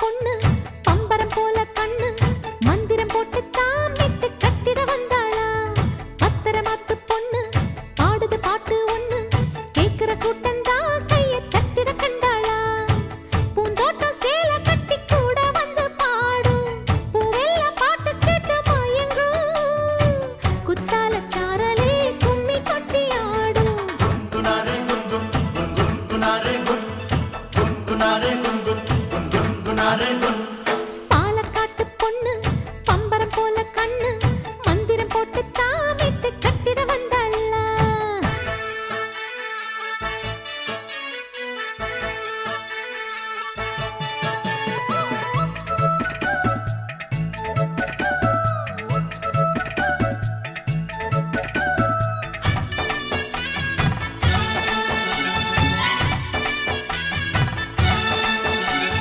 பொண்ணு பம்பரம் போல கண்ணு மந்திரம் போட்டு தாமித்து கட்டிட வந்தாளா? பத்தரமாத்து பொண்ணு பாடுது பாட்டு ஒண்ணு கேக்குற கூட்டம் தான் கைய தட்டிட கண்டாளா? பூந்தோட்டம் சேல கட்டி கூட வந்து பாடும். பூவெல்ல பாட்டு கேட்டு மயங்கு. குத்தால சாரலே கும்மி கொட்டி ஆடும். குன்னாரே குன் குன் குன் குன்னாரே குன் குன்னாரே குன் நாரகுன்